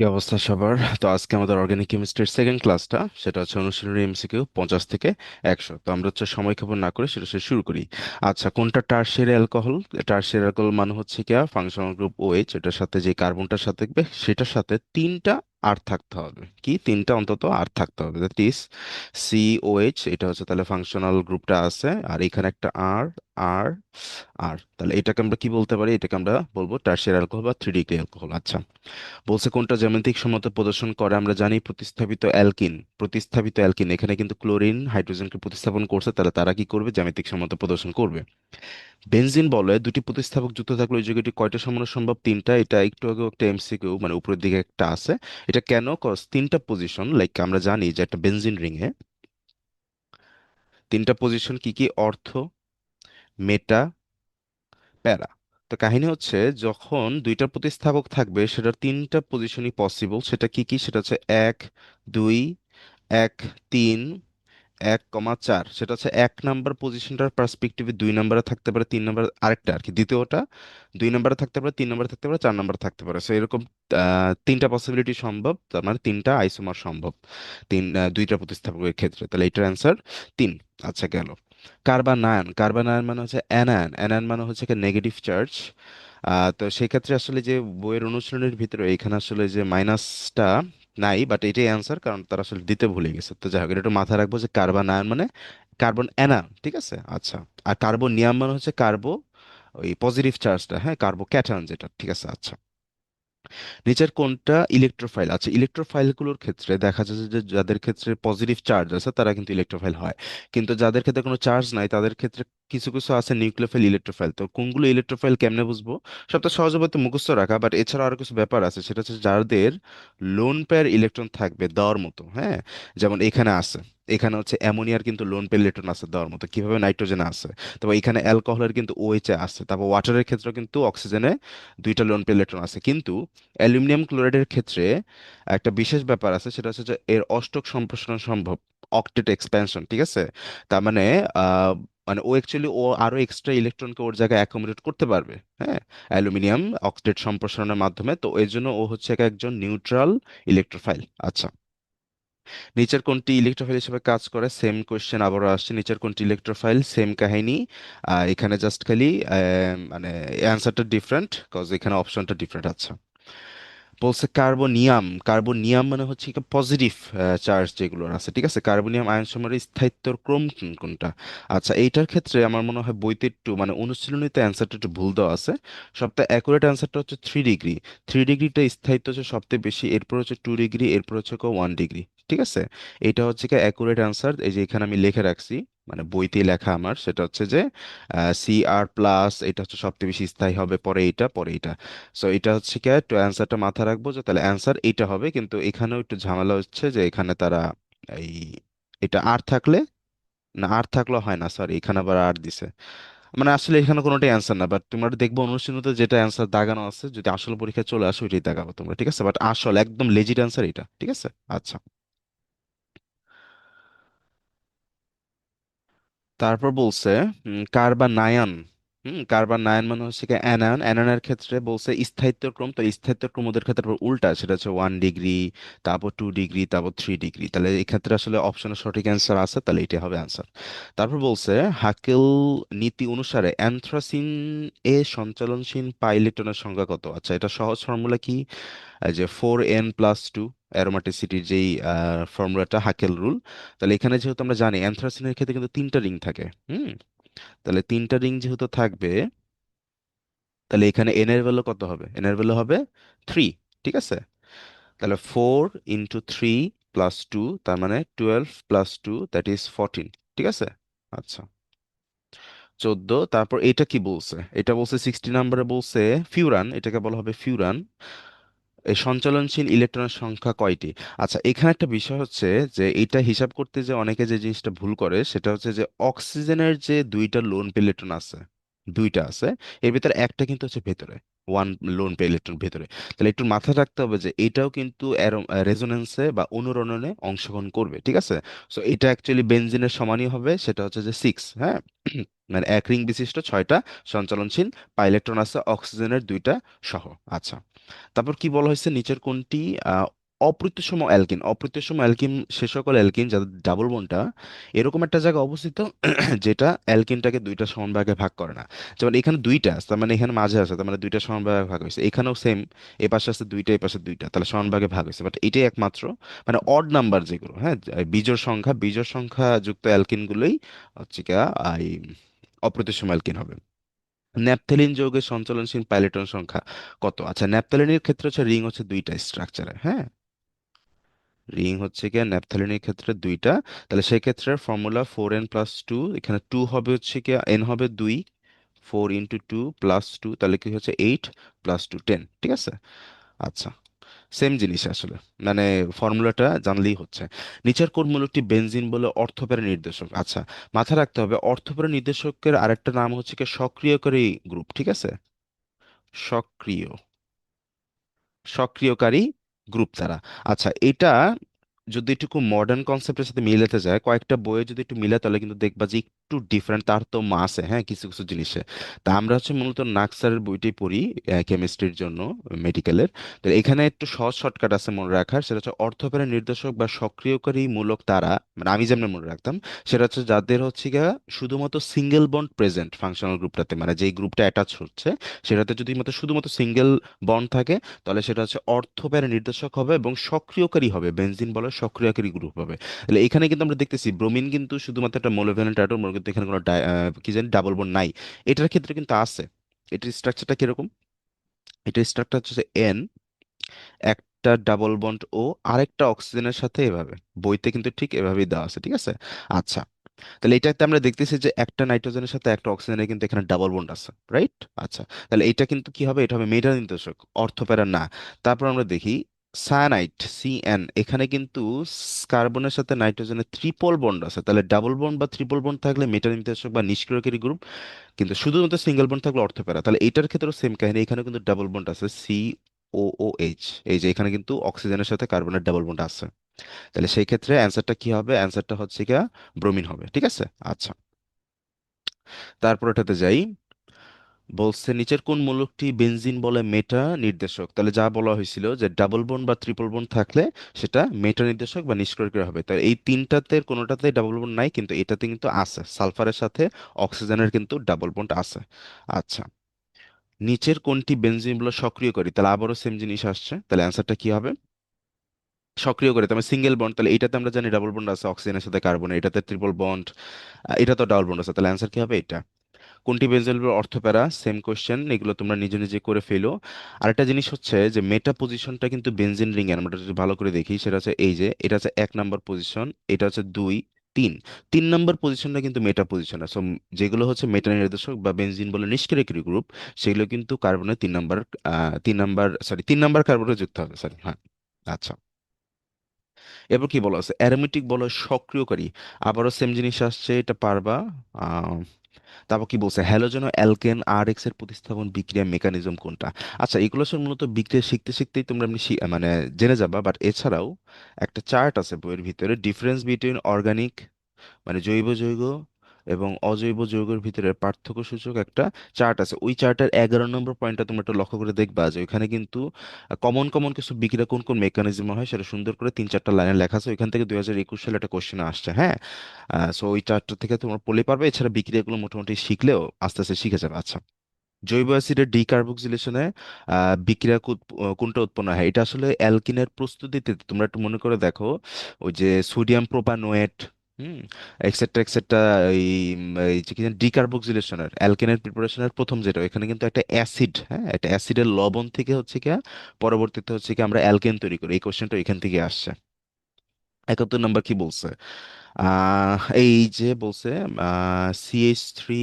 কি অবস্থা সবার? তো আজকে আমাদের অর্গানিক কেমিস্ট্রির সেকেন্ড ক্লাসটা সেটা হচ্ছে অনুশীলনী এমসিকিউ পঞ্চাশ থেকে একশো। তো আমরা হচ্ছে সময় ক্ষেপণ না করে সেটা শুরু করি। আচ্ছা কোনটা টার্সিয়ারি অ্যালকোহল টার্সিয়ারি অ্যালকোহল মানে হচ্ছে কি ফাংশনাল গ্রুপ ওএইচ এটার সাথে যে কার্বনটার সাথে থাকবে, সেটার সাথে তিনটা আর থাকতে হবে। কি? তিনটা অন্তত আর থাকতে হবে। দ্যাট ইজ সিওএইচ এটা হচ্ছে তাহলে ফাংশনাল গ্রুপটা আছে, আর এখানে একটা আর আর আর তাহলে এটাকে আমরা কি বলতে পারি? এটাকে আমরা বলব টার্সিয়ার অ্যালকোহল বা থ্রি ডিগ্রি অ্যালকোহল আচ্ছা বলছে কোনটা জ্যামিতিক সমতা প্রদর্শন করে? আমরা জানি প্রতিস্থাপিত অ্যালকিন প্রতিস্থাপিত অ্যালকিন। এখানে কিন্তু ক্লোরিন হাইড্রোজেনকে প্রতিস্থাপন করছে, তাহলে তারা কি করবে? জ্যামিতিক সমতা প্রদর্শন করবে। বেনজিন বলে, দুটি প্রতিস্থাপক যুক্ত থাকলে ওই জায়গাটি কয়টা সমানো সম্ভব? তিনটা, এটা একটু আগে একটা এমসিকিউ মানে উপরের দিকে একটা আছে। এটা কেন? কজ তিনটা পজিশন লাইক আমরা জানি যে একটা বেনজিন রিং এ তিনটা পজিশন কি কি? অর্থ, মেটা, প্যারা। তো কাহিনী হচ্ছে, যখন দুইটা প্রতিস্থাপক থাকবে, সেটার তিনটা পজিশনই পসিবল সেটা কি কি? সেটা হচ্ছে এক, দুই, এক, তিন এক কমা চার, সেটা হচ্ছে এক নাম্বার পজিশনটার পার্সপেক্টিভে দুই নাম্বারে থাকতে পারে, তিন নাম্বার আরেকটা আর কি দ্বিতীয়টা, দুই নাম্বারে থাকতে পারে, তিন নাম্বারে থাকতে পারে, চার নাম্বারে থাকতে পারে। সো এরকম তিনটা পসিবিলিটি সম্ভব, তার মানে তিনটা আইসোমার সম্ভব, তিন দুইটা প্রতিস্থাপকের ক্ষেত্রে। তাহলে এটার অ্যান্সার তিন। আচ্ছা গেল। কার্বানায়ন কার্বানায়ন মানে হচ্ছে অ্যানায়ন অ্যানায়ন মানে হচ্ছে নেগেটিভ চার্জ তো সেই ক্ষেত্রে আসলে যে বইয়ের অনুশীলনের ভিতরে, এখানে আসলে যে মাইনাসটা নাই বাট এটাই অ্যান্সার কারণ তারা আসলে দিতে ভুলে গেছে। তো যাই হোক, এটা একটু মাথায় রাখব যে কার্বন আয়ন মানে কার্বন অ্যানায়ন ঠিক আছে? আচ্ছা আর কার্বোনিয়াম মানে হচ্ছে কার্বো ওই পজিটিভ চার্জটা হ্যাঁ কার্বো ক্যাটায়ন যেটা, ঠিক আছে? আচ্ছা। নিচের কোনটা ইলেকট্রোফাইল আচ্ছা ইলেকট্রোফাইলগুলোর ক্ষেত্রে দেখা যাচ্ছে যে যাদের ক্ষেত্রে পজিটিভ চার্জ আছে, তারা কিন্তু ইলেকট্রোফাইল হয়। কিন্তু যাদের ক্ষেত্রে কোনো চার্জ নাই, তাদের ক্ষেত্রে কিছু কিছু আছে নিউক্লিওফাইল ইলেকট্রোফাইল। তো কোনগুলো ইলেকট্রোফাইল কেমনে বুঝব? সবটা সহজ হবে তো মুখস্থ রাখা বাট এছাড়া আরও কিছু ব্যাপার আছে। সেটা হচ্ছে যাদের লোন পেয়ার ইলেকট্রন থাকবে দেওয়ার মতো হ্যাঁ? যেমন এখানে আছে। এখানে হচ্ছে অ্যামোনিয়ার কিন্তু লোন পেয়ার ইলেকট্রন আছে দেওয়ার মতো। কীভাবে নাইট্রোজেন আছে? তারপর এখানে অ্যালকোহলের কিন্তু ওএইচ আছে। তারপর ওয়াটারের ক্ষেত্রে কিন্তু অক্সিজেনে দুইটা লোন পেয়ার ইলেকট্রন আছে। কিন্তু অ্যালুমিনিয়াম ক্লোরাইডের ক্ষেত্রে একটা বিশেষ ব্যাপার আছে, সেটা হচ্ছে যে এর অষ্টক সম্প্রসারণ সম্ভব অক্টেট এক্সপ্যানশন ঠিক আছে? তার মানে মানে ও অ্যাকচুয়ালি ও আরও এক্সট্রা ইলেকট্রনকে ওর জায়গায় অ্যাকোমোডেট করতে পারবে হ্যাঁ? অ্যালুমিনিয়াম অক্টেট সম্প্রসারণের মাধ্যমে। তো এর জন্য ও হচ্ছে এক একজন নিউট্রাল ইলেকট্রোফাইল আচ্ছা। নিচের কোনটি ইলেকট্রোফাইল হিসেবে কাজ করে? সেম কোয়েশ্চেন আবারও আসছে। নিচের কোনটি ইলেকট্রোফাইল সেম কাহিনী। এখানে জাস্ট খালি মানে অ্যান্সারটা ডিফারেন্ট কজ এখানে অপশনটা ডিফারেন্ট আছে বলছে কার্বোনিয়াম। কার্বনিয়াম মানে হচ্ছে পজিটিভ চার্জ যেগুলো আছে, ঠিক আছে? কার্বোনিয়াম আয়ন সমূহের স্থায়িত্বর ক্রম কোন- কোনটা? আচ্ছা এইটার ক্ষেত্রে আমার মনে হয় বইতে একটু মানে অনুশীলনীতে অ্যান্সারটা একটু ভুল দেওয়া আছে। সবথেকে অ্যাকুরেট অ্যান্সারটা হচ্ছে থ্রি ডিগ্রি থ্রি ডিগ্রিটা স্থায়িত্ব হচ্ছে সবথেকে বেশি, এরপর হচ্ছে টু ডিগ্রি এরপর হচ্ছে ওয়ান ডিগ্রি ঠিক আছে? এটা হচ্ছে কি অ্যাকুরেট অ্যান্সার এই যে এখানে আমি লিখে রাখছি। মানে বইতে লেখা আমার, সেটা হচ্ছে যে সি আর প্লাস এটা হচ্ছে সবথেকে বেশি স্থায়ী হবে, পরে এটা পরে এইটা। সো এটা হচ্ছে কি একটু অ্যান্সারটা মাথা রাখব যে, তাহলে অ্যান্সার এইটা হবে, কিন্তু এখানেও একটু ঝামেলা হচ্ছে যে, এখানে তারা এই, এটা আর থাকলে, না আর থাকলে হয় না সরি এখানে আবার আর দিছে। মানে আসলে এখানে কোনোটাই অ্যান্সার না বাট তোমরা দেখব অনুশীলনীতে যেটা অ্যান্সার দাগানো আছে, যদি আসল পরীক্ষায় চলে আসো, ওইটাই দাগাবো তোমরা, ঠিক আছে? বাট আসল, একদম লেজিট অ্যান্সার এটা ঠিক আছে? আচ্ছা। তারপর বলছে কার্বানায়ন। হুম, কার্বানায়ন মানে হচ্ছে কি অ্যানায়ন। অ্যানায়নের ক্ষেত্রে বলছে স্থায়িত্ব ক্রম তো স্থায়িত্ব ক্রম ওদের ক্ষেত্রে উল্টা সেটা হচ্ছে ওয়ান ডিগ্রি তারপর টু ডিগ্রি তারপর থ্রি ডিগ্রি তাহলে এই ক্ষেত্রে আসলে অপশনের সঠিক অ্যান্সার আছে, তাহলে এটাই হবে অ্যান্সার তারপর বলছে, হাকেল নীতি অনুসারে অ্যানথ্রাসিন এ সঞ্চালনশীল পাইলেটনের সংখ্যা কত? আচ্ছা এটা সহজ ফর্মুলা কি? যে ফোর এন প্লাস টু অ্যারোমাটিসিটির যেই ফর্মুলাটা হাকেল রুল তাহলে এখানে যেহেতু আমরা জানি অ্যানথ্রাসিনের ক্ষেত্রে কিন্তু তিনটা রিং থাকে, হুম? তাহলে তিনটা রিং যেহেতু থাকবে, তাহলে এখানে এন এর ভ্যালু কত হবে? এন এর ভ্যালু হবে থ্রি ঠিক আছে? তাহলে four into three plus two তার মানে twelve plus two that is fourteen ঠিক আছে? আচ্ছা। চোদ্দ, তারপর এটা কি বলছে? এটা বলছে সিক্সটি নাম্বারে বলছে ফিউরান এটাকে বলা হবে ফিউরান এই সঞ্চালনশীল ইলেকট্রনের সংখ্যা কয়টি? আচ্ছা এখানে একটা বিষয় হচ্ছে যে এটা হিসাব করতে যে অনেকে যে জিনিসটা ভুল করে সেটা হচ্ছে যে অক্সিজেনের যে দুইটা লোন পে ইলেকট্রন আছে, দুইটা আছে, এর ভিতরে একটা কিন্তু হচ্ছে ভেতরে ওয়ান লোন পে ইলেকট্রন ভেতরে। তাহলে একটু মাথায় রাখতে হবে যে এটাও কিন্তু রেজোনেন্সে বা অনুরণনে অংশগ্রহণ করবে, ঠিক আছে? সো এটা অ্যাকচুয়ালি বেনজিনের সমানই হবে, সেটা হচ্ছে যে সিক্স হ্যাঁ? মানে এক রিং বিশিষ্ট ছয়টা সঞ্চালনশীল পাই ইলেকট্রন আছে, অক্সিজেনের দুইটা সহ আচ্ছা। তারপর কি বলা হয়েছে? নিচের কোনটি আহ, অপ্রতিসম অ্যালকিন। অপ্রতিসম অ্যালকিন সে সকল অ্যালকিন যাদের ডাবল বন্ডটা এরকম একটা জায়গায় অবস্থিত যেটা অ্যালকিনটাকে দুইটা সমান ভাগে ভাগ করে না। যেমন এখানে দুইটা তার মানে এখানে মাঝে আছে তার মানে দুইটা সমান ভাগে ভাগ হয়েছে। এখানেও সেম এ পাশে আছে দুইটা এ পাশে দুইটা তাহলে সমান ভাগে ভাগ হয়েছে। বাট এটাই একমাত্র মানে অড নাম্বার যেগুলো হ্যাঁ? বিজোড় সংখ্যা বিজোড় সংখ্যা যুক্ত অ্যালকিনগুলোই হচ্ছে কি এই অ্যালকিন হবে। ন্যাপথেলিন যৌগের সঞ্চালনশীল পাইলেটন সংখ্যা কত? আচ্ছা ন্যাপথেলিনের ক্ষেত্রে হচ্ছে রিং হচ্ছে দুইটা স্ট্রাকচারে হ্যাঁ? রিং হচ্ছে কি ন্যাপথেলিনের ক্ষেত্রে দুইটা, তাহলে সেই ক্ষেত্রে formula four n plus two, এখানে টু হবে হচ্ছে কি এন হবে দুই, four into two plus two, তাহলে কি হচ্ছে এইট প্লাস টু টেন, ঠিক আছে? আচ্ছা সেম জিনিস আসলে। মানে ফর্মুলাটা জানলেই হচ্ছে। নিচের কোন মূলকটি বেনজিন বলে অর্থপের নির্দেশক। আচ্ছা মাথায় রাখতে হবে, অর্থপের নির্দেশকের আরেকটা নাম হচ্ছে কি সক্রিয়কারী গ্রুপ ঠিক আছে? সক্রিয়। সক্রিয়কারী গ্রুপ তারা আচ্ছা এটা যদি একটু মডার্ন কনসেপ্টের সাথে মিলাতে যায়, কয়েকটা বইয়ে যদি একটু মিলে তাহলে কিন্তু দেখবা যে একটু ডিফারেন্ট তার তো আছে হ্যাঁ কিছু কিছু জিনিসে। তা আমরা হচ্ছে মূলত নাকসারের বইটি পড়ি কেমিস্ট্রির জন্য মেডিকেলের তো এখানে একটু সহজ শর্টকাট আছে মনে রাখার, সেটা হচ্ছে অর্থপের নির্দেশক বা সক্রিয়কারী মূলক তারা মানে আমি যেমন মনে রাখতাম, সেটা হচ্ছে যাদের হচ্ছে গিয়া শুধুমাত্র সিঙ্গেল বন্ড প্রেজেন্ট ফাংশনাল গ্রুপটাতে মানে যেই গ্রুপটা অ্যাটাচ হচ্ছে, সেটাতে যদি মাত্র শুধুমাত্র সিঙ্গেল বন্ড থাকে, তাহলে সেটা হচ্ছে অর্থপের নির্দেশক হবে এবং সক্রিয়কারী হবে বেনজিন বলে সক্রিয়কারী গ্রুপ হবে। তাহলে এখানে কিন্তু আমরা দেখতেছি ব্রোমিন কিন্তু শুধুমাত্র একটা মোনোভ্যালেন্ট অ্যাটম কিন্তু এখানে কোনো কি জানি ডাবল বন্ড নাই। এটার ক্ষেত্রে কিন্তু আছে। এটার স্ট্রাকচারটা কীরকম? এটার স্ট্রাকচার হচ্ছে এন একটা ডাবল বন্ড ও আরেকটা অক্সিজেনের সাথে এভাবে। বইতে কিন্তু ঠিক এভাবেই দেওয়া আছে, ঠিক আছে? আচ্ছা। তাহলে এটাতে আমরা দেখতেছি যে একটা নাইট্রোজেনের সাথে একটা অক্সিজেনের কিন্তু এখানে ডাবল বন্ড আছে রাইট আচ্ছা। তাহলে এটা কিন্তু কি হবে? এটা হবে মেটা নির্দেশক অর্থপ্যারা না। তারপর আমরা দেখি সায়ানাইট সিএন এখানে কিন্তু কার্বনের সাথে নাইট্রোজেনের ট্রিপল বন্ড আছে। তাহলে ডাবল বন্ড বা ট্রিপল বন্ড থাকলে মেটা নির্দেশক বা নিষ্ক্রিয়কারী গ্রুপ কিন্তু শুধুমাত্র সিঙ্গেল বন্ড থাকলে অর্থপ্যারা তাহলে এটার ক্ষেত্রেও সেম কাহিনী এখানে কিন্তু ডাবল বন্ড আছে সি ও ও এইচ এই যে এখানে কিন্তু অক্সিজেনের সাথে কার্বনের ডাবল বন্ড আছে। তাহলে সেই ক্ষেত্রে অ্যান্সারটা কি হবে? অ্যান্সারটা হচ্ছে কি ব্রোমিন হবে, ঠিক আছে? আচ্ছা। তারপর এটাতে যাই। বলছে, নিচের কোন মূলকটি বেনজিন বলে মেটা নির্দেশক? তাহলে যা বলা হয়েছিল যে ডাবল বন্ড বা ট্রিপল বন্ড থাকলে সেটা মেটা নির্দেশক বা নিষ্ক্রিয় হবে। তাহলে এই তিনটাতে, কোনোটাতে ডাবল বন্ড নাই, কিন্তু এটাতে কিন্তু আছে। সালফারের সাথে অক্সিজেনের কিন্তু ডাবল বন্ড আছে। আচ্ছা নিচের কোনটি বেনজিন বলে সক্রিয় করি? তাহলে আবারও সেম জিনিস আসছে। তাহলে অ্যান্সারটা কি হবে? সক্রিয় করে তাহলে সিঙ্গেল বন্ড তাহলে এটাতে আমরা জানি ডাবল বন্ড আছে অক্সিজেনের সাথে কার্বন এটাতে ট্রিপল বন্ড এটা তো ডাবল বন্ড আছে। তাহলে অ্যান্সার কি হবে? এটা। কোনটি বেঞ্জলের অর্থপ্যারা? সেম কোশ্চেন এগুলো তোমরা নিজে নিজে করে ফেলো। আরেকটা জিনিস হচ্ছে যে মেটা পজিশনটা কিন্তু বেনজিন রিং এর, আমরা যদি ভালো করে দেখি, সেটা হচ্ছে এই যে, এটা হচ্ছে এক নাম্বার পজিশন এটা হচ্ছে দুই, তিন। তিন নাম্বার পজিশনটা কিন্তু মেটা পজিশন সো যেগুলো হচ্ছে মেটা নির্দেশক বা বেনজিন বলে নিষ্ক্রিয়কারী গ্রুপ সেগুলো কিন্তু কার্বনের তিন নাম্বার তিন নাম্বার সরি তিন নাম্বার কার্বনে যুক্ত হবে সরি হ্যাঁ আচ্ছা। এবার কি বলা আছে? অ্যারোমেটিক বলা, সক্রিয়কারী। আবারও সেম জিনিস আসছে, এটা পারবা তারপর কি বলছে? হ্যালোজেন ও অ্যালকেন আর এক্সের প্রতিস্থাপন বিক্রিয়া মেকানিজম কোনটা? আচ্ছা এগুলো সব মূলত বিক্রিয়া শিখতে শিখতেই তোমরা এমনি মানে জেনে যাবা বাট এছাড়াও একটা চার্ট আছে বইয়ের ভিতরে ডিফারেন্স বিটুইন অর্গানিক মানে জৈব যৌগ এবং অজৈব যৌগের ভিতরে পার্থক্য সূচক একটা চার্ট আছে। ওই চার্টের এগারো নম্বর পয়েন্টটা তোমরা একটু লক্ষ্য করে দেখবা যে ওইখানে কিন্তু কমন কমন কিছু বিক্রিয়া কোন কোন মেকানিজম হয় সেটা সুন্দর করে তিন চারটা লাইনে লেখা আছে। ওইখান থেকে দুই হাজার একুশ সালে একটা কোশ্চেন আসছে হ্যাঁ? সো ওই চার্টটা থেকে তোমরা পড়লে পারবে। এছাড়া বিক্রিয়াগুলো মোটামুটি শিখলেও আস্তে আস্তে শিখে যাবে। আচ্ছা জৈব অ্যাসিডের ডিকার্বক্সিলেশনে বিক্রিয়া কোনটা উৎপন্ন হয়? এটা আসলে অ্যালকিনের প্রস্তুতিতে তোমরা একটু মনে করে দেখো, ওই যে সোডিয়াম প্রোপানোয়েট হুম এক্সেট্রা এক্সেট্রা এই এই যে কি ডিকার্বক্সিলেশনের অ্যালকেনের প্রিপারেশনের প্রথম যেটা এখানে কিন্তু একটা অ্যাসিড হ্যাঁ একটা অ্যাসিডের লবণ থেকে হচ্ছে কি পরবর্তীতে হচ্ছে কি আমরা অ্যালকেন তৈরি করি। এই কোশ্চেনটা এখান থেকে আসছে। একাত্তর নাম্বার কি বলছে? এই যে বলছে সিএইচ থ্রি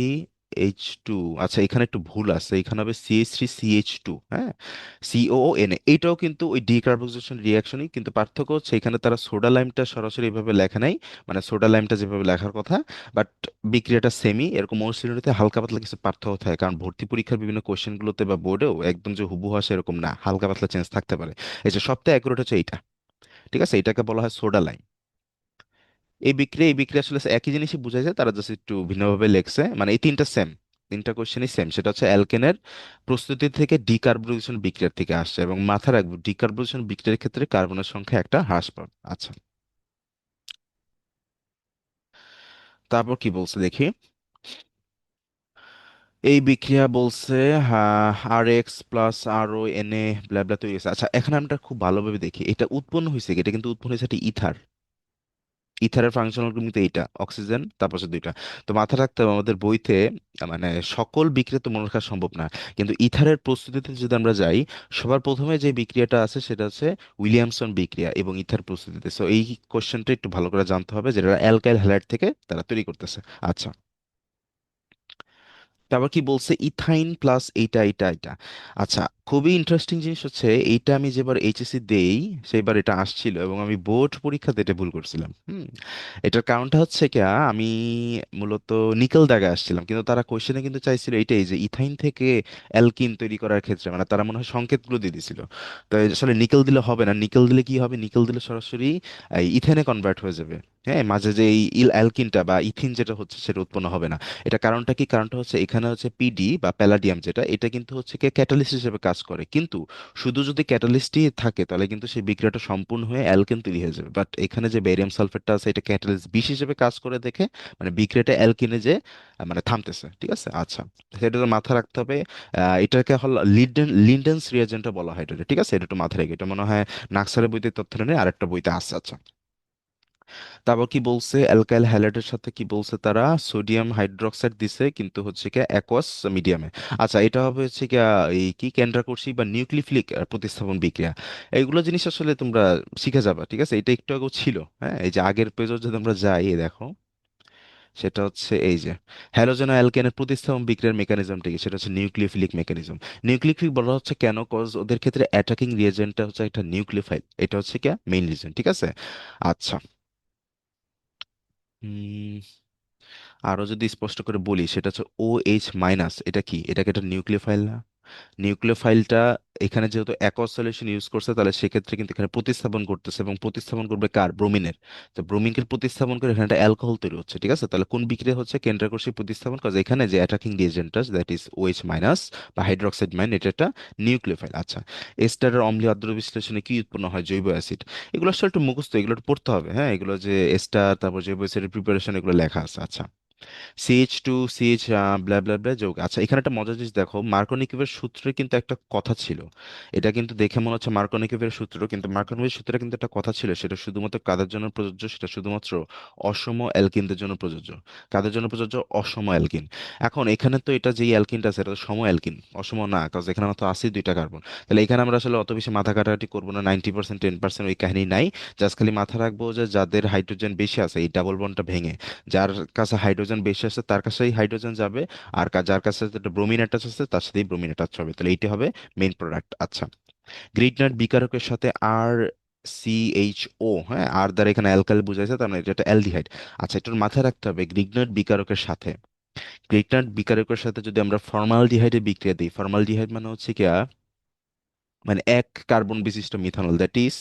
এইচ টু আচ্ছা এখানে একটু ভুল আছে, এখানে হবে সিএইচ থ্রি সিএইচ টু হ্যাঁ? সিও এন এইটাও কিন্তু ওই ডিকার্বক্সিলেশন রিয়াকশনই কিন্তু পার্থক্য হচ্ছে, এখানে তারা সোডা লাইমটা সরাসরি এভাবে লেখা নাই মানে সোডা লাইমটা যেভাবে লেখার কথা বাট বিক্রিয়াটা সেমই এরকম অনুশীলনীতে হালকা পাতলা কিছু পার্থক্য থাকে, কারণ ভর্তি পরীক্ষার বিভিন্ন কোশ্চেনগুলোতে বা বোর্ডেও একদম যে হুবহু আসে এরকম না, হালকা পাতলা চেঞ্জ থাকতে পারে। এই যে সবথেকে অ্যাকুরেট হচ্ছে এইটা, ঠিক আছে? এটাকে বলা হয় সোডা লাইম এই বিক্রিয়া এই বিক্রিয়া আসলে একই জিনিসই বোঝা যায় তারা জাস্ট একটু ভিন্নভাবে লেখছে। মানে এই তিনটা সেম তিনটা কোশ্চেনই সেম সেটা হচ্ছে অ্যালকেনের প্রস্তুতি থেকে ডিকার্বনাইজেশন বিক্রিয়ার থেকে আসছে এবং মাথা রাখব ডিকার্বনাইজেশন বিক্রিয়ার ক্ষেত্রে কার্বনের সংখ্যা একটা হ্রাস পাবে। আচ্ছা। তারপর কি বলছে দেখি? এই বিক্রিয়া বলছে R X plus R O N A blah blah তৈরি হয়েছে। আচ্ছা এখানে আমরা খুব ভালোভাবে দেখি, এটা উৎপন্ন হয়েছে এটা কিন্তু উৎপন্ন হয়েছে একটা ইথার। ইথারের ফাংশনাল গ্রুপ কিন্তু এইটা অক্সিজেন তারপর হচ্ছে দুইটা। তো মাথায় রাখতে হবে আমাদের বইতে মানে সকল বিক্রিয়া তো মনে রাখা সম্ভব না। কিন্তু ইথারের প্রস্তুতিতে যদি আমরা যাই, সবার প্রথমে যে বিক্রিয়াটা আছে সেটা হচ্ছে উইলিয়ামসন বিক্রিয়া এবং ইথার প্রস্তুতিতে। সো এই কোশ্চেনটা একটু ভালো করে জানতে হবে যেটা অ্যালকাইল হ্যালাইড থেকে তারা তৈরি করতেছে। আচ্ছা। তারপর কি বলছে? ইথাইন প্লাস এইটা এইটা এইটা। আচ্ছা খুবই ইন্টারেস্টিং জিনিস হচ্ছে, এইটা আমি যেবার এইচএসসি দেই সেবার এটা আসছিল এবং আমি বোর্ড পরীক্ষাতে এটা ভুল করছিলাম। হুম, এটার কারণটা হচ্ছে কি আমি মূলত নিকেল দাগে আসছিলাম, কিন্তু তারা কোশ্চেনে কিন্তু চাইছিল এইটাই যে ইথাইন থেকে অ্যালকিন তৈরি করার ক্ষেত্রে মানে তারা মনে হয় সংকেতগুলো দিয়ে দিছিল। তো আসলে নিকেল দিলে হবে না, নিকেল দিলে কি হবে? নিকেল দিলে সরাসরি ইথেনে কনভার্ট হয়ে যাবে। হ্যাঁ মাঝে যে এই ইল অ্যালকিনটা বা ইথিন যেটা হচ্ছে, সেটা উৎপন্ন হবে না। এটা কারণটা কি? কারণটা হচ্ছে এখানে হচ্ছে পিডি বা প্যালাডিয়াম যেটা, এটা কিন্তু হচ্ছে ক্যাটালিস্ট হিসেবে কাজ করে। কিন্তু শুধু যদি ক্যাটালিস্টই থাকে, তাহলে কিন্তু সেই বিক্রিয়াটা সম্পূর্ণ হয়ে অ্যালকেন তৈরি হয়ে যাবে। বাট এখানে যে বেরিয়াম সালফেটটা আছে, এটা ক্যাটালিস্ট বিশ হিসেবে কাজ করে দেখে মানে বিক্রিয়াটা অ্যালকিনে যে মানে থামতেছে, ঠিক আছে? আচ্ছা সেটা তো মাথায় রাখতে হবে এটাকে হল লিন্ডেন লিন্ডেন্স রিয়াজেন্টও বলা হয় এটা ঠিক আছে? এটা একটু মাথায় রেখে, এটা মনে হয় নাক্সারের বইতে তথ্য নেই, আরেকটা বইতে আছে। আচ্ছা তারপর কি বলছে? অ্যালকাইল হ্যালাইডের সাথে কি বলছে তারা? সোডিয়াম হাইড্রোক্সাইড দিছে, কিন্তু হচ্ছে কি অ্যাকোয়াস মিডিয়ামে আচ্ছা এটা হবে হচ্ছে কি, এই কি কেন্দ্রাকর্ষী বা নিউক্লিফিলিক প্রতিস্থাপন বিক্রিয়া। এইগুলো জিনিস আসলে তোমরা শিখে যাবে, ঠিক আছে? এটা একটু আগেও ছিল হ্যাঁ? এই যে আগের পেজও যদি আমরা যাই দেখো। সেটা হচ্ছে এই যে, হ্যালোজেন অ্যালকেনের প্রতিস্থাপন বিক্রিয়ার মেকানিজমটা কি? সেটা হচ্ছে নিউক্লিওফিলিক মেকানিজম। নিউক্লিওফিলিক বলা হচ্ছে কেন? কজ ওদের ক্ষেত্রে অ্যাটাকিং রিয়েজেন্টটা হচ্ছে একটা নিউক্লিওফাইল এটা হচ্ছে কি মেইন রিজন ঠিক আছে? আচ্ছা। আরও যদি স্পষ্ট করে বলি, সেটা হচ্ছে ও এইচ মাইনাস এটা কি? এটাকে একটা নিউক্লিওফাইল না? নিউক্লিওফাইলটা এখানে যেহেতু একস সলিউশন ইউজ করছে, তাহলে সেক্ষেত্রে কিন্তু এখানে প্রতিস্থাপন করতেছে এবং প্রতিস্থাপন করবে কার? ব্রোমিনের। তো ব্রোমিনকে প্রতিস্থাপন করে এখানে একটা অ্যালকোহল তৈরি হচ্ছে, ঠিক আছে? তাহলে কোন বিক্রিয়া হচ্ছে? কেন্দ্রাকর্ষী প্রতিস্থাপন কাজ এখানে যে অ্যাটাকিং রিয়েজেন্টটা দ্যাট ইজ ওএইচ মাইনাস বা হাইড্রোক্সাইড মাইন এটা একটা নিউক্লিওফাইল আচ্ছা এস্টারের অম্লীয় আদ্র বিশ্লেষণে কি উৎপন্ন হয়? জৈব অ্যাসিড এগুলো আসলে একটু মুখস্থ, এগুলো পড়তে হবে হ্যাঁ? এগুলো যে এস্টার তারপর জৈব অ্যাসিডের প্রিপারেশন এগুলো লেখা আছে। আচ্ছা। CH two CH blah blah blah যোগ আচ্ছা এখানে একটা মজার জিনিস দেখো, মার্কোনিকোভের সূত্রে কিন্তু একটা কথা ছিল। এটা কিন্তু দেখে মনে হচ্ছে মার্কোনিকোভের সূত্র, কিন্তু মার্কোনিকোভের সূত্রে কিন্তু একটা কথা ছিল, সেটা শুধুমাত্র কাদের জন্য প্রযোজ্য? সেটা শুধুমাত্র অসম অ্যালকিনদের জন্য প্রযোজ্য। কাদের জন্য প্রযোজ্য? অসম অ্যালকিন। এখন এখানে তো এটা যেই অ্যালকিনটা আছে, এটা তো সম অ্যালকিন। অসম না কারণ এখানে মাত্র আছে দুইটা কার্বন। তাহলে এখানে আমরা আসলে অত বেশি মাথা কাটাকাটি করব না, নাইনটি পার্সেন্ট, টেন পার্সেন্ট ওই কাহিনী নাই। জাস্ট খালি মাথা রাখব যে যাদের হাইড্রোজেন বেশি আছে, এই ডাবল বন্ডটা ভেঙে। যার কাছে হাইড্রোজেন বেশি আছে তার কাছেই হাইড্রোজেন যাবে। আর যার কাছে ব্রোমিন অ্যাটাচ আছে তার সাথেই ব্রোমিন অ্যাটাচ হবে। তাহলে এইটা হবে মেইন প্রোডাক্ট আচ্ছা। গ্রিগনাট বিকারকের সাথে আর সিএইচও হ্যাঁ? আর দ্বারা এখানে অ্যালকাইল বোঝাইছে, তার মানে এটা অ্যালডিহাইড আচ্ছা এটার মাথায় রাখতে হবে গ্রিগনাট বিকারকের সাথে। গ্রিগনাট বিকারকের সাথে যদি আমরা ফর্মালডিহাইডে বিক্রিয়া দিই ফর্মালডিহাইড মানে হচ্ছে কি মানে এক কার্বন বিশিষ্ট মিথানল দ্যাট ইজ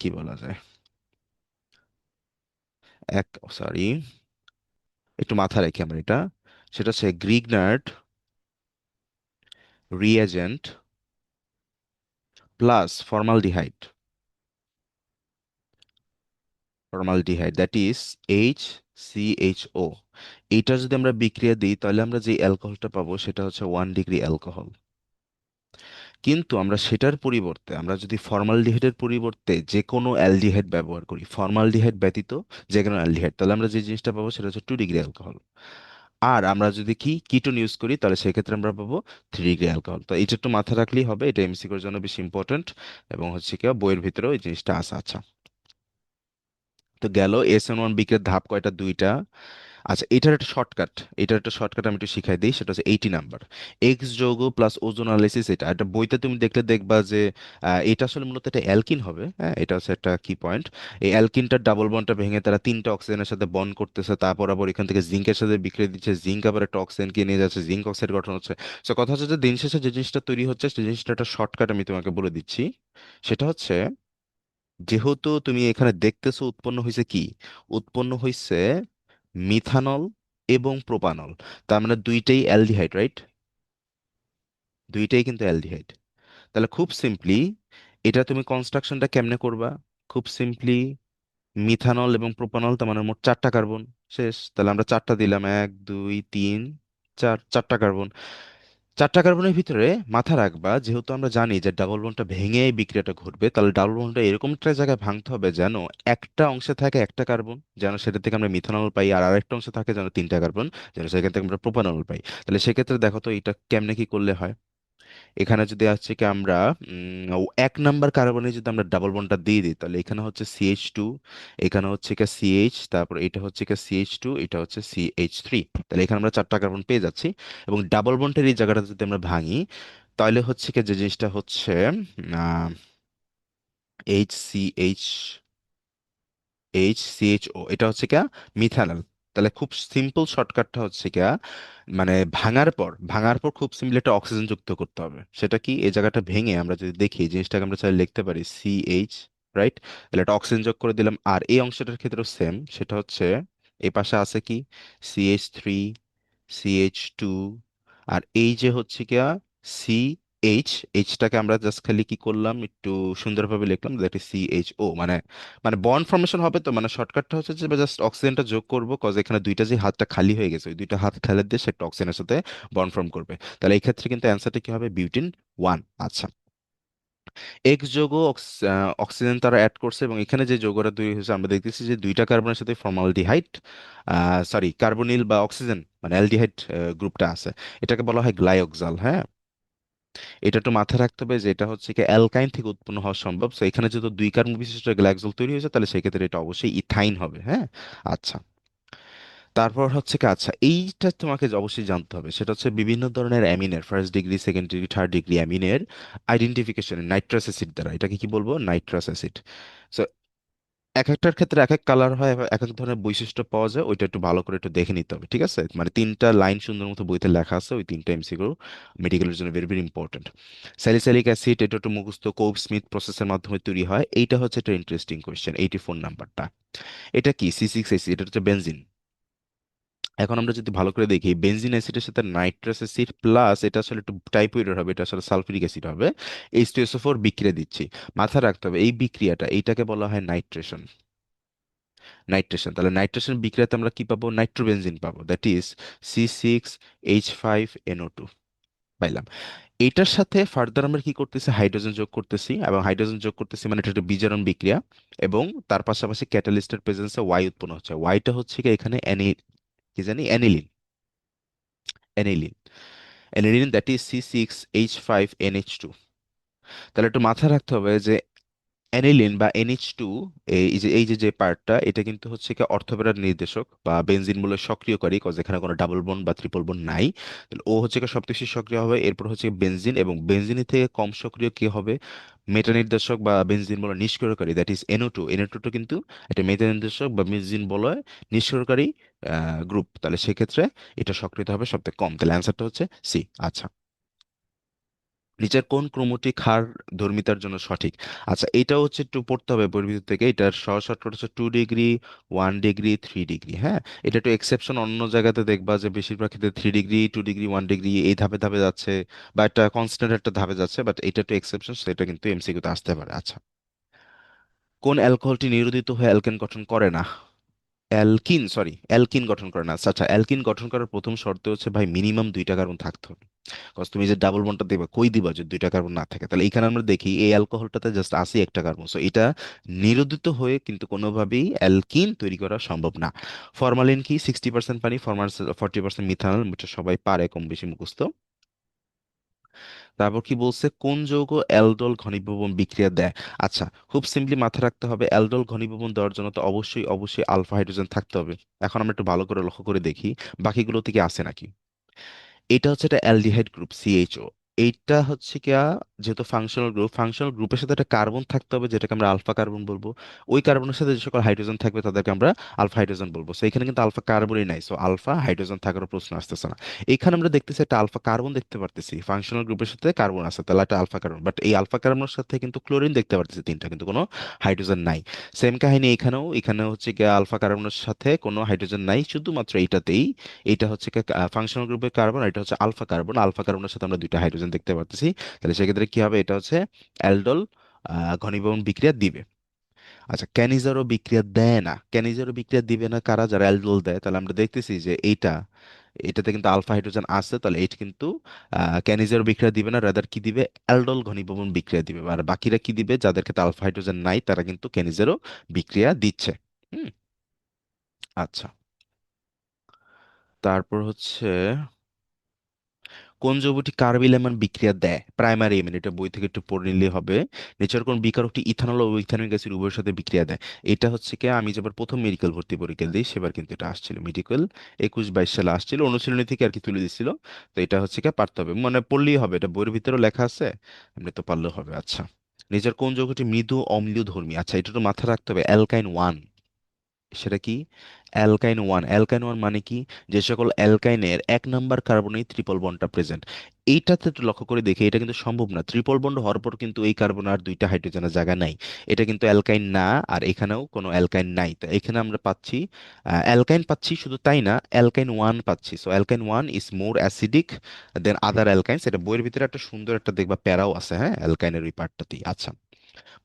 কি বলা যায়? এক সরি একটু মাথা রাখি আমরা এটা। সেটা হচ্ছে Grignard reagent plus formaldehyde formaldehyde that is H C H O এইটা যদি আমরা বিক্রিয়া দিই, তাহলে আমরা যে অ্যালকোহলটা পাবো, সেটা হচ্ছে ওয়ান ডিগ্রি অ্যালকোহল কিন্তু আমরা সেটার পরিবর্তে, আমরা যদি ফর্মালডিহাইডের পরিবর্তে যে কোনো অ্যালডিহাইড ব্যবহার করি, ফর্মালডিহাইড ব্যতীত যে কোনো অ্যালডিহাইড, তাহলে আমরা যে জিনিসটা পাবো সেটা হচ্ছে টু ডিগ্রি অ্যালকোহল আর আমরা যদি কি কিটোন ইউজ করি, তাহলে সেক্ষেত্রে আমরা পাবো থ্রি ডিগ্রি অ্যালকোহল তো এটা একটু মাথা রাখলেই হবে, এটা এমসিকিউর জন্য বেশি ইম্পর্টেন্ট এবং হচ্ছে কি, বইয়ের ভিতরেও এই জিনিসটা আছে। আচ্ছা। তো গেল এস এন ওয়ান বিকের ধাপ কয়টা? দুইটা। আচ্ছা এটার একটা শর্টকাট এটার একটা শর্টকাট আমি একটু শিখাই দিই, সেটা হচ্ছে এইটি নাম্বার এক্স যৌগ প্লাস ওজোন অ্যানালাইসিস এটা, একটা বইতে তুমি দেখলে দেখবা যে এটা আসলে মূলত একটা অ্যালকিন হবে হ্যাঁ? এটা হচ্ছে একটা কি পয়েন্ট এই অ্যালকিনটার ডাবল বন্ডটা ভেঙে তারা তিনটা অক্সিজেনের সাথে বন্ড করতেছে, তারপর আবার এখান থেকে জিঙ্কের সাথে বিক্রিয়া দিচ্ছে জিঙ্ক আবার একটা অক্সিজেনকে নিয়ে যাচ্ছে জিঙ্ক অক্সাইড গঠন হচ্ছে। তো কথা হচ্ছে যে দিন শেষে যে জিনিসটা তৈরি হচ্ছে, সেই জিনিসটা একটা শর্টকাট আমি তোমাকে বলে দিচ্ছি। সেটা হচ্ছে, যেহেতু তুমি এখানে দেখতেছো উৎপন্ন হয়েছে কি? উৎপন্ন হয়েছে মিথানল এবং প্রোপানল। তার মানে দুইটাই অ্যালডিহাইড রাইট দুইটাই কিন্তু অ্যালডিহাইড। তাহলে খুব সিম্পলি এটা তুমি কনস্ট্রাকশনটা কেমনে করবা? খুব সিম্পলি মিথানল এবং প্রোপানল, তার মানে মোট চারটা কার্বন। শেষ। তাহলে আমরা চারটা দিলাম। এক, দুই, তিন, চার, চারটা কার্বন। চারটা কার্বনের ভিতরে মাথা রাখবা, যেহেতু আমরা জানি যে ডাবল বন্ডটা ভেঙে বিক্রিয়াটা ঘটবে, তাহলে ডাবল বন্ডটা এরকম একটা জায়গায় ভাঙতে হবে যেন একটা অংশে থাকে একটা কার্বন, যেন সেটা থেকে আমরা মিথানল পাই আর আরেকটা অংশে থাকে যেন তিনটা কার্বন, যেন সেখান থেকে আমরা প্রোপানল পাই। তাহলে সেক্ষেত্রে দেখো তো এটা কেমনে কি করলে হয়? এখানে যদি হচ্ছে কি আমরা এক নাম্বার কার্বনে যদি আমরা ডাবল বন্ডটা দিয়ে দিই, তাহলে এখানে হচ্ছে সিএইচ টু এখানে হচ্ছে কি সিএইচ তারপর এটা হচ্ছে কি সিএইচ টু এটা হচ্ছে সিএইচ থ্রি তাহলে এখানে আমরা চারটা কার্বন পেয়ে যাচ্ছি এবং ডাবল বন্ডের এই জায়গাটা যদি আমরা ভাঙি, তাহলে হচ্ছে কি যে জিনিসটা হচ্ছে H C H H C H O এটা হচ্ছে কি মিথানল। তাহলে খুব সিম্পল শর্টকাটটা হচ্ছে কি মানে ভাঙার পর ভাঙার পর খুব সিম্পল একটা অক্সিজেন যুক্ত করতে হবে। সেটা কি এই জায়গাটা ভেঙে আমরা যদি দেখি জিনিসটাকে আমরা চাইলে লিখতে পারি সি এইচ রাইট তাহলে একটা অক্সিজেন যোগ করে দিলাম। আর এই অংশটার ক্ষেত্রেও সেম সেটা হচ্ছে এই পাশে আছে কি? C H three C H two আর এই যে হচ্ছে গিয়া সি এইচ এইচটাকে আমরা জাস্ট খালি কি করলাম? একটু সুন্দরভাবে লিখলাম that is C H O মানে মানে বন্ড ফর্মেশন হবে তো মানে শর্টকাটটা হচ্ছে যে জাস্ট অক্সিজেনটা যোগ করব কজ এখানে দুইটা যে হাতটা খালি হয়ে গেছে, ওই দুইটা হাত খালি দিয়ে সে একটা অক্সিজেনের সাথে বন্ড ফর্ম করবে। তাহলে এই ক্ষেত্রে কিন্তু অ্যান্সারটা কি হবে? বিউটিন ওয়ান আচ্ছা। এক্স যৌগ অক্স- অক্সিজেন তারা অ্যাড করছে, এবং এখানে যে যৌগটা তৈরি হয়েছে, আমরা দেখতেছি যে দুইটা কার্বনের সাথে ফর্মালডিহাইড সরি কার্বনিল বা অক্সিজেন মানে অ্যালডিহাইড গ্রুপটা আছে। এটাকে বলা হয় গ্লাইওক্সাল হ্যাঁ? এটা একটু মাথায় রাখতে হবে যে এটা হচ্ছে কি অ্যালকাইন থেকে উৎপন্ন হওয়া সম্ভব। সো এখানে যেহেতু দুই কার্বন বিশিষ্ট গ্লাইকোজল তৈরি হয়েছে, তাহলে সেক্ষেত্রে এটা অবশ্যই ইথাইন হবে হ্যাঁ? আচ্ছা। তারপর হচ্ছে কি আচ্ছা এইটা তোমাকে অবশ্যই জানতে হবে। সেটা হচ্ছে বিভিন্ন ধরনের অ্যামিনের first degree second degree third degree অ্যামিনের identification nitrous acid দ্বারা। এটাকে কি বলব? নাইট্রাস অ্যাসিড সো এক একটার ক্ষেত্রে এক এক কালার হয় এক এক ধরনের বৈশিষ্ট্য পাওয়া যায়, ওইটা একটু ভালো করে একটু দেখে নিতে হবে, ঠিক আছে? মানে তিনটা লাইন সুন্দর মতো বইতে লেখা আছে, ওই তিনটা এমসিকিউ মেডিকেলের জন্য very very important salicylic acid এটা একটু মুখস্থ কোভ স্মিথ প্রসেসের মাধ্যমে তৈরি হয়, এইটা হচ্ছে একটা ইন্টারেস্টিং কোয়েশ্চেন এইটি ফোন নাম্বারটা এটা কি? সি সিক্স এসি এটা হচ্ছে বেনজিন এখন আমরা যদি ভালো করে দেখি বেনজিন অ্যাসিডের সাথে নাইট্রাস অ্যাসিড প্লাস এটা আসলে একটু টাইপোইডের হবে, এটা আসলে সালফিউরিক অ্যাসিড হবে এইচ টু এসও ফোর বিক্রিয়া দিচ্ছি। মাথায় রাখতে হবে, এই বিক্রিয়াটা, এইটাকে বলা হয় নাইট্রেশন নাইট্রেশন তাহলে নাইট্রেশন বিক্রিয়াতে আমরা কি পাবো? নাইট্রোবেনজিন পাবো that is C six H five NO two পাইলাম। এটার সাথে ফার্দার আমরা কি করতেছি? হাইড্রোজেন যোগ করতেছি এবং হাইড্রোজেন যোগ করতেছি মানে এটা একটা বিজারণ বিক্রিয়া এবং তার পাশাপাশি ক্যাটালিস্টের প্রেজেন্সে ওয়াই উৎপন্ন হচ্ছে। ওয়াইটা হচ্ছে কি এখানে অ্যানি কি জানি? Aniline aniline aniline that is C six H five N H two তাহলে একটু মাথায় রাখতে হবে যে অ্যানিলিন বা এনএইচ টু এই যে এই যে যে পার্টটা, এটা কিন্তু হচ্ছে কি অর্থোপেরার নির্দেশক বা বেনজিন মূলক সক্রিয়কারী কজ এখানে কোনো ডাবল বন্ড বা ট্রিপল বন্ড নাই। তাহলে ও হচ্ছে কি সবচেয়ে বেশি সক্রিয় হবে, এরপর হচ্ছে বেনজিন, এবং বেনজিনের থেকে কম সক্রিয় কি হবে? মেটা নির্দেশক বা বেনজিন বলয় নিষ্ক্রিয়কারী that is NO two NO two কিন্তু একটা নির্দেশক বা বেনজিন বলয় নিষ্ক্রিয়কারী গ্রুপ তাহলে সেক্ষেত্রে এটা সক্রিয় হবে সবথেকে কম। তাহলে অ্যান্সারটা হচ্ছে সি আচ্ছা। নিচের কোন ক্রমটি ক্ষার ধর্মিতার জন্য সঠিক? আচ্ছা এটা হচ্ছে একটু পড়তে হবে পরিমিতি থেকে। এটার সহজ শর্টকাট হচ্ছে two degree one degree three degree হ্যাঁ? এটা একটু এক্সেপশন অন্য জায়গাতে দেখবা যে বেশিরভাগ ক্ষেত্রে three degree two degree one degree এই ধাপে ধাপে যাচ্ছে বা একটা কনস্ট্যান্ট একটা ধাপে যাচ্ছে বাট এটা একটু এক্সেপশন সেটা কিন্তু এমসিকিউতে আসতে পারে। আচ্ছা। কোন অ্যালকোহলটি নিরোধিত হয়ে অ্যালকেন গঠন করে না? অ্যালকিন সরি অ্যালকিন গঠন করে না। আচ্ছা আচ্ছা অ্যালকিন গঠন করার প্রথম শর্ত হচ্ছে, ভাই মিনিমাম দুইটা কার্বন থাকতে হবে। কজ তুমি যে ডাবল বন্ডটা দিবা, কই দিবা যদি দুইটা কার্বন না থাকে? তাহলে এখানে আমরা দেখি এই অ্যালকোহলটাতে জাস্ট আসি একটা কার্বন সো এটা নিরোধিত হয়ে কিন্তু কোনোভাবেই অ্যালকিন তৈরি করা সম্ভব না। ফরমালিন কি? সিক্সটি পার্সেন্ট পানি ফরমাল ফর্টি পার্সেন্ট মিথানল এটা সবাই পারে কম বেশি মুখস্থ। তারপর কি বলছে? কোন যৌগ অ্যালডোল ঘনীভবন বিক্রিয়া দেয়? আচ্ছা খুব সিম্পলি মাথায় রাখতে হবে অ্যালডোল ঘনীভবন দেওয়ার জন্য তো অবশ্যই অবশ্যই আলফা হাইড্রোজেন থাকতে হবে। এখন আমরা একটু ভালো করে লক্ষ্য করে দেখি, বাকিগুলো থেকে আসে নাকি? এটা হচ্ছে একটা অ্যালডিহাইড গ্রুপ সিএইচও এইটা হচ্ছে কি যেহেতু ফাংশনাল গ্রুপ ফাংশনাল গ্রুপের সাথে একটা কার্বন থাকতে হবে, যেটাকে আমরা আলফা কার্বন বলব। ওই কার্বনের সাথে যে সকল হাইড্রোজেন থাকবে, তাদেরকে আমরা আলফা হাইড্রোজেন বলব। সো এখানে কিন্তু আলফা কার্বনই নাই। সো আলফা হাইড্রোজেন থাকার প্রশ্ন আসতেছে না। এখানে আমরা দেখতেছি একটা আলফা কার্বন দেখতে পারতেছি। ফাংশনাল গ্রুপের সাথে কার্বন আছে, তাহলে একটা আলফা কার্বন বাট এই আলফা কার্বনের সাথে কিন্তু ক্লোরিন দেখতে পারতেছি, তিনটা কিন্তু কোনো হাইড্রোজেন নাই। সেম কাহিনী এখানেও। এখানে হচ্ছে গিয়ে আলফা কার্বনের সাথে কোনো হাইড্রোজেন নাই। শুধুমাত্র এইটাতেই এটা হচ্ছে ফাংশনাল গ্রুপের কার্বন এটা হচ্ছে আলফা কার্বন আলফা কার্বনের সাথে আমরা দুইটা হাইড্রোজেন দেখতে পারতেছি, তাহলে সেক্ষেত্রে কি হবে? এটা হচ্ছে অ্যালডোল ঘনীভবন বিক্রিয়া দিবে। আচ্ছা ক্যানিজারও বিক্রিয়া দেয় না। ক্যানিজারও বিক্রিয়া দিবে না কারা? যারা অ্যালডোল দেয়। তাহলে আমরা দেখতেছি যে এইটা, এটাতে কিন্তু আলফা হাইড্রোজেন আছে, তাহলে এটা কিন্তু ক্যানিজারও বিক্রিয়া দিবে না রাদার কি দিবে? অ্যালডোল ঘনীভবন বিক্রিয়া দিবে। আর বাকিরা কি দিবে? যাদের ক্ষেত্রে আলফা হাইড্রোজেন নাই, তারা কিন্তু ক্যানিজারও বিক্রিয়া দিচ্ছে। হুম? আচ্ছা। তারপর হচ্ছে কোন যৌগটি কার্বিল এমন বিক্রিয়া দেয়? প্রাইমারি এমন এটা বই থেকে একটু পড়ে নিলে হবে। নিচের কোন বিকারকটি ইথানল ও ইথানিক গ্যাসের উভয়ের সাথে বিক্রিয়া দেয়। এটা হচ্ছে কি, আমি যেবার প্রথম মেডিকেল ভর্তি পরীক্ষা দিই, সেবার কিন্তু এটা আসছিল মেডিকেল একুশ বাইশ সালে আসছিল, অনুশীলনী থেকে আর কি তুলে দিছিল। তো এটা হচ্ছে কি, পারতে হবে। মানে পড়লেই হবে, এটা বইয়ের ভিতরেও লেখা আছে। এমনি তো পারলেও হবে আচ্ছা। নিচের কোন যৌগটি মৃদু অম্লীয় ধর্মী? আচ্ছা এটা তো মাথায় রাখতে হবে অ্যালকাইন ওয়ান সেটা কি? অ্যালকাইন ওয়ান। অ্যালকাইন ওয়ান মানে কি? যে সকল অ্যালকাইনের এক নাম্বার কার্বনেই ট্রিপল বন্ডটা প্রেজেন্ট। এইটাতে একটু লক্ষ্য করে দেখি, এটা কিন্তু সম্ভব না। ট্রিপল বন্ড হওয়ার পর কিন্তু এই কার্বন আর দুইটা হাইড্রোজেনের জায়গা নাই। এটা কিন্তু অ্যালকাইন না, আর এখানেও কোনো অ্যালকাইন নাই। তো এখানে আমরা পাচ্ছি অ্যালকাইন পাচ্ছি শুধু তাই না, অ্যালকাইন ওয়ান পাচ্ছি। So alkyne one is more acidic than other alkyne সেটা বইয়ের ভিতরে একটা সুন্দর একটা দেখবা প্যারাও আছে হ্যাঁ? অ্যালকাইনের ওই পার্টটাতেই আচ্ছা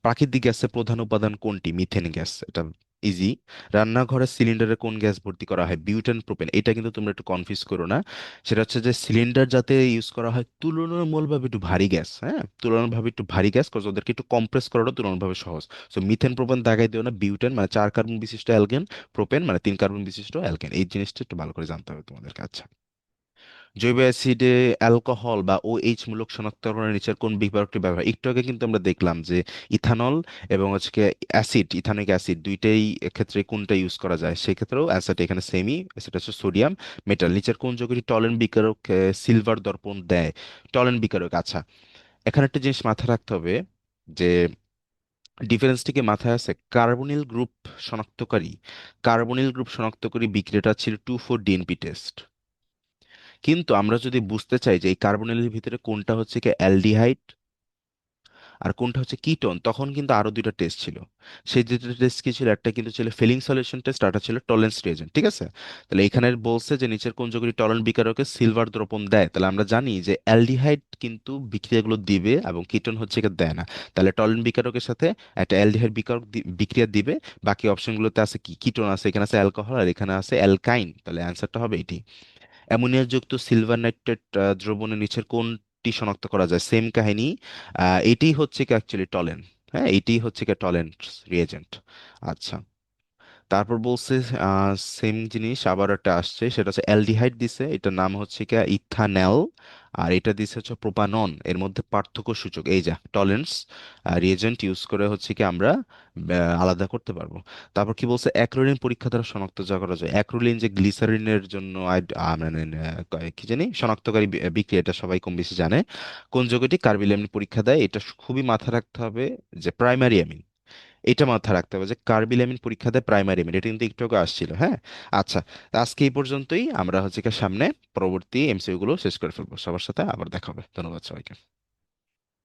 প্রাকৃতিক গ্যাসের প্রধান উপাদান কোনটি? Methane gas. এটা ইজি রান্নাঘরের সিলিন্ডারে কোন গ্যাস ভর্তি করা হয়? বিউটেন প্রোপেন এটা কিন্তু তোমরা একটু কনফিউজ করো না। সেটা হচ্ছে যে সিলিন্ডার যাতে ইউজ করা হয় তুলনামূলকভাবে একটু ভারী গ্যাস হ্যাঁ? তুলনামূলকভাবে একটু ভারী গ্যাস কারণ ওদেরকে একটু কম্প্রেস করাটা তুলনামূলকভাবে সহজ। সো মিথেন প্রোপেন দাগাই দিও না বিউটেন মানে চার কার্বন বিশিষ্ট অ্যালগেন প্রোপেন মানে তিন কার্বন বিশিষ্ট অ্যালগেন এই জিনিসটা একটু ভালো করে জানতে হবে তোমাদেরকে। কাছে জৈব অ্যাসিডে অ্যালকোহল বা ওএইচ মূলক শনাক্তকরণের নিচের কোন বিভাগটি ব্যবহার একটু আগে কিন্তু আমরা দেখলাম যে ইথানল এবং হচ্ছে অ্যাসিড, ইথানিক অ্যাসিড দুইটাই ক্ষেত্রে কোনটা ইউজ করা যায়? সেক্ষেত্রেও অ্যাসিড এখানে সেমি সেটা হচ্ছে সোডিয়াম, মেটাল। নিচের কোন যৌগটি টলেন বিকারক সিলভার দর্পণ দেয়? টলেন বিকারক আচ্ছা। এখানে একটা জিনিস মাথায় রাখতে হবে যে ডিফারেন্সটিকে মাথায় আছে। কার্বনিল গ্রুপ শনাক্তকারী, কার্বনিল গ্রুপ শনাক্তকারী বিক্রিয়াটা ছিল টু ফোর ডিএনপি টেস্ট। কিন্তু আমরা যদি বুঝতে চাই যে এই কার্বনিলের ভিতরে কোনটা হচ্ছে কি অ্যালডিহাইড আর কোনটা হচ্ছে কিটোন, তখন কিন্তু আরও দুইটা টেস্ট ছিল। সেই দুটো টেস্ট কি ছিল? একটা কিন্তু ছিল ফিলিং সলিউশন টেস্ট আরটা ছিল টলেন্স রিয়েজেন্ট ঠিক আছে? তাহলে এখানে বলছে যে নিচের কোন যৌগটি টলেন্ট বিকারকে সিলভার দ্রবণ দেয়, তাহলে আমরা জানি যে অ্যালডিহাইড কিন্তু বিক্রিয়াগুলো দিবে এবং কিটোন হচ্ছে কি দেয় না। তাহলে টলেন্ট বিকারকের সাথে একটা অ্যালডিহাইড বিকারক বিক্রিয়া দিবে, বাকি অপশনগুলোতে আছে কি? কিটোন আছে, এখানে আছে অ্যালকোহল আর এখানে আছে অ্যালকাইন তাহলে অ্যান্সারটা হবে এটি। অ্যামোনিয়া যুক্ত সিলভার নাইট্রেট দ্রবণের নিচের কোনটি শনাক্ত করা যায়? সেম কাহিনী। এটি হচ্ছে কি অ্যাকচুয়ালি টলেন হ্যাঁ এটি হচ্ছে কি টলেন্ট রিয়েজেন্ট আচ্ছা। তারপর বলছে সেম জিনিস আবার একটা আসছে, সেটা হচ্ছে অ্যালডিহাইড দিছে, এটার নাম হচ্ছে কি ইথানল, আর এটা দিছে হচ্ছে প্রোপানন, এর মধ্যে পার্থক্য সূচক, এই যা টলেন্স রিয়েজেন্ট ইউজ করে হচ্ছে কি আমরা আলাদা করতে পারব। তারপর কি বলছে অ্যাক্রোলিন পরীক্ষা দ্বারা শনাক্ত যা করা যায়। অ্যাক্রোলিন যে গ্লিসারিনের জন্য মানে কি জানি, শনাক্তকারী বিক্রিয়া, এটা সবাই কম বেশি জানে। কোন যৌগটি কার্বিল পরীক্ষা দেয়, এটা খুবই মাথা রাখতে হবে যে প্রাইমারি অ্যামিন এটা মাথায় রাখতে হবে যে কার্বিল অ্যামিন পরীক্ষাতে প্রাইমারি এমিন এটা কিন্তু একটু আসছিল হ্যাঁ? আচ্ছা আজকে এই পর্যন্তই, আমরা হচ্ছে সামনে পরবর্তী এমসিইউ গুলো শেষ করে ফেলব। সবার সাথে আবার দেখা হবে। ধন্যবাদ সবাইকে।